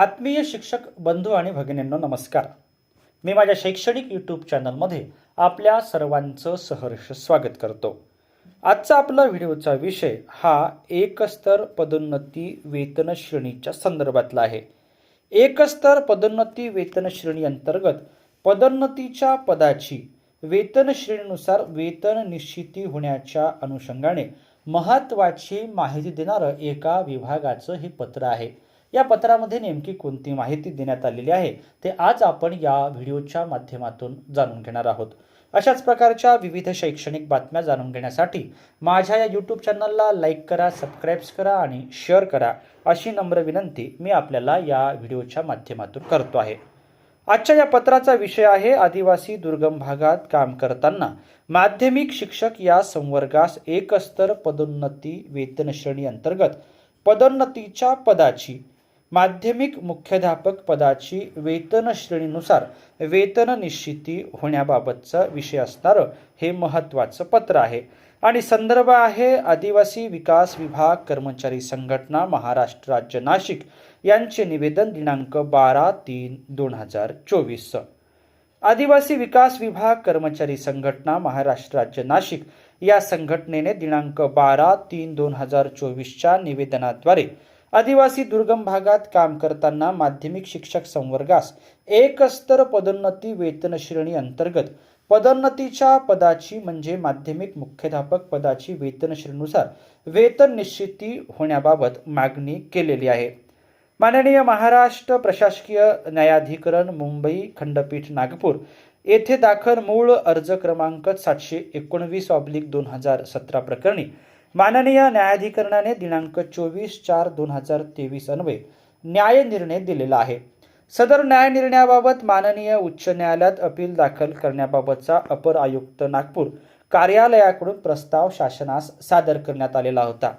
आत्मीय शिक्षक बंधू आणि भगिनींनो नमस्कार. मी माझ्या शैक्षणिक यूट्यूब चॅनलमध्ये आपल्या सर्वांचं सहर्ष स्वागत करतो. आजचा आपला व्हिडिओचा विषय हा एकस्तर पदोन्नती वेतन श्रेणीच्या संदर्भातला आहे. एकस्तर पदोन्नती वेतन श्रेणी अंतर्गत पदोन्नतीच्या पदाची वेतन श्रेणीनुसार वेतन निश्चिती होण्याच्या अनुषंगाने महत्त्वाची माहिती देणारं एका विभागाचं हे पत्र आहे. या पत्रामध्ये नेमकी कोणती माहिती देण्यात आलेली आहे ते आज आपण या व्हिडिओच्या माध्यमातून जाणून घेणार आहोत. अशाच प्रकारच्या विविध शैक्षणिक बातम्या जाणून घेण्यासाठी माझ्या या यूट्यूब चॅनलला लाईक करा सबस्क्राईब्स करा आणि शेअर करा अशी नम्र विनंती मी आपल्याला या व्हिडिओच्या माध्यमातून करतो आहे. आजच्या या पत्राचा विषय आहे आदिवासी दुर्गम भागात काम करताना माध्यमिक शिक्षक या संवर्गास एकस्तर पदोन्नती वेतन श्रेणी अंतर्गत पदोन्नतीच्या पदाची माध्यमिक मुख्याध्यापक पदाची वेतन श्रेणीनुसार वेतन निश्चिती होण्याबाबतचा विषय असणारं हे महत्त्वाचं पत्र आहे. आणि संदर्भ आहे आदिवासी विकास विभाग कर्मचारी संघटना महाराष्ट्र राज्य नाशिक यांचे निवेदन दिनांक बारा तीन दोन हजार चोवीस. आदिवासी विकास विभाग कर्मचारी संघटना महाराष्ट्र राज्य नाशिक या संघटनेने दिनांक बारा तीन दोन हजार चोवीसच्या निवेदनाद्वारे आदिवासी दुर्गम भागात काम करताना माध्यमिक शिक्षक संवर्गास एक स्तर पदोन्नती वेतन श्रेणी अंतर्गत पदोन्नतीच्या पदाची म्हणजे माध्यमिक मुख्याध्यापक पदाची वेतन श्रेणीनुसार वेतन निश्चिती होण्याबाबत मागणी केलेली आहे. माननीय महाराष्ट्र प्रशासकीय न्यायाधिकरण मुंबई खंडपीठ नागपूर येथे दाखल मूळ अर्ज क्रमांक सातशे एकोणवीस ऑब्लिक दोन हजार सतरा प्रकरणी माननीय न्यायाधिकरणाने दिनांक चोवीस चार दोन हजार तेवीस अन्वये न्याय निर्णय दिलेला आहे. सदर न्याय निर्णयाबाबत माननीय उच्च न्यायालयात अपील दाखल करण्याबाबतचा अपर आयुक्त नागपूर कार्यालयाकडून प्रस्ताव शासनास सादर करण्यात आलेला होता.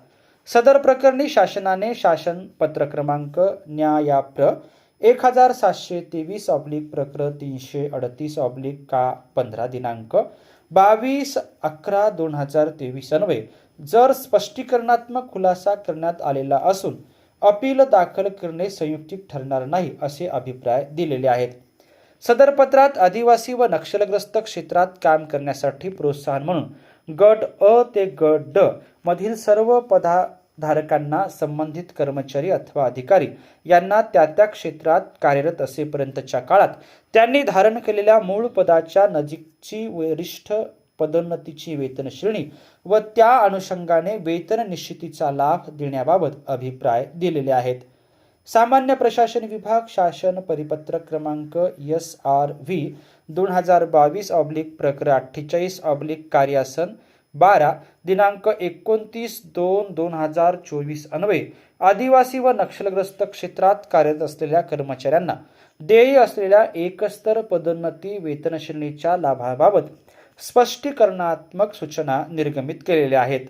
सदर प्रकरणी शासनाने शासन पत्र क्रमांक न्यायाप्र एक हजार सातशे तेवीस ऑब्लिक प्रक्र तीनशे अडतीस ऑब्लिक का पंधरा दिनांक बावीस अकरा दोन हजार तेवीस अन्वये जर स्पष्टीकरणात्मक खुलासा करण्यात आलेला असून अपील दाखल करणे संयुक्तिक ठरणार नाही असे अभिप्राय दिलेले आहेत. सदर पत्रात आदिवासी व नक्षलग्रस्त क्षेत्रात काम करण्यासाठी प्रोत्साहन म्हणून गट अ ते गट ड मधील सर्व पदाधारकांना संबंधित कर्मचारी अथवा अधिकारी यांना त्या त्या क्षेत्रात कार्यरत असेपर्यंतच्या काळात त्यांनी धारण केलेल्या मूळ पदाच्या नजीकची वरिष्ठ पदोन्नतीची वेतन श्रेणी व त्या अनुषंगाने वेतन निश्चितीचा लाभ देण्याबाबत अभिप्राय दिलेले आहेत. सामान्य प्रशासन विभाग शासन परिपत्रक क्रमांक एस आर व्ही दोन हजार बावीस ऑब्लिक प्रकर अठ्ठेचाळीस ऑब्लिक कार्यासन बारा दिनांक एकोणतीस दोन दोन हजार चोवीस अन्वये आदिवासी व नक्षलग्रस्त क्षेत्रात कार्यरत असलेल्या कर्मचाऱ्यांना देय असलेल्या एकस्तर पदोन्नती वेतन श्रेणीच्या लाभाबाबत स्पष्टीकरणात्मक सूचना निर्गमित केलेल्या आहेत.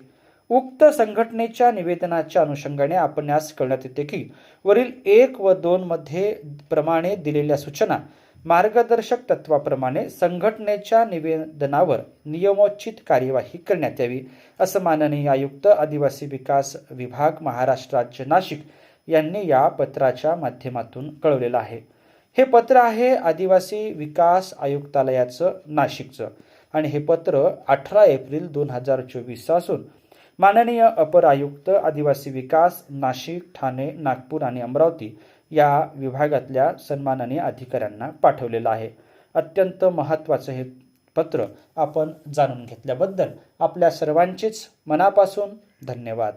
उक्त संघटनेच्या निवेदनाच्या अनुषंगाने आपणास कळण्यात येते की वरील एक व दोन मध्ये प्रमाणे दिलेल्या सूचना मार्गदर्शक तत्वाप्रमाणे संघटनेच्या निवेदनावर नियमोचित कार्यवाही करण्यात यावी असं माननीय आयुक्त आदिवासी विकास विभाग महाराष्ट्र राज्य नाशिक यांनी या पत्राच्या माध्यमातून कळवलेलं आहे. हे पत्र आहे आदिवासी विकास आयुक्तालयाचं नाशिकचं. आणि हे पत्र अठरा एप्रिल दोन हजार चोवीसचं असून माननीय अपर आयुक्त आदिवासी विकास नाशिक ठाणे नागपूर आणि अमरावती या विभागातल्या सन्माननीय अधिकाऱ्यांना पाठवलेलं आहे. अत्यंत महत्त्वाचं हे पत्र आपण जाणून घेतल्याबद्दल आपल्या सर्वांचेच मनापासून धन्यवाद.